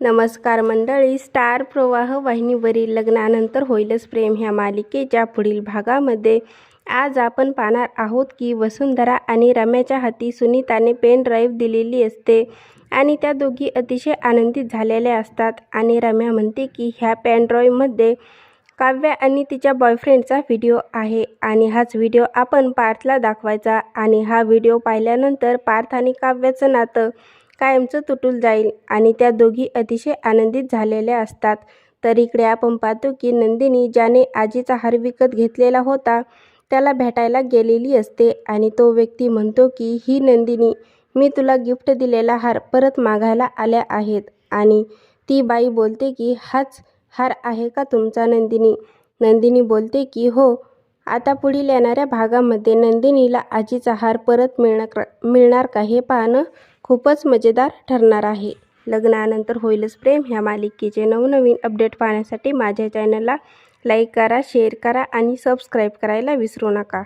नमस्कार मंडळी स्टार प्रवाह वाहिनीवरील लग्नानंतर होईलच प्रेम ह्या मालिकेच्या पुढील भागामध्ये. आज आपण पाहणार आहोत की वसुंधरा आणि रम्याच्या हाती सुनीताने पेन ड्राईव्ह दिलेली असते आणि त्या दोघी अतिशय आनंदित झालेल्या असतात आणि रम्या म्हणते की ह्या पेन ड्राईव्हमध्ये काव्या आणि तिच्या बॉयफ्रेंडचा व्हिडिओ आहे आणि हाच व्हिडिओ आपण पार्थला दाखवायचा आणि हा व्हिडिओ पाहिल्यानंतर पार्थ आणि काव्याचं नातं कायमचं तुटून जाईल आणि त्या दोघी अतिशय आनंदित झालेल्या असतात. तर इकडे आपण पाहतो की नंदिनी ज्याने आजीचा हार विकत घेतलेला होता त्याला भेटायला गेलेली असते आणि तो व्यक्ती म्हणतो की ही नंदिनी मी तुला गिफ्ट दिलेला हार परत मागायला आल्या आहेत आणि ती बाई बोलते की हाच हार आहे का तुमचा नंदिनी? नंदिनी बोलते की हो आता पुढील येणाऱ्या भागामध्ये नंदिनीला आजीचा हार परत मिळणार मिळणार का हे पाहणं खूपच मजेदार ठरणार आहे. लग्नानंतर होईलच प्रेम. ह्या मालिकेचे नवनवीन अपडेट पाहण्यासाठी माझ्या चॅनलला लाईक करा शेअर करा आणि सबस्क्राईब करायला विसरू नका.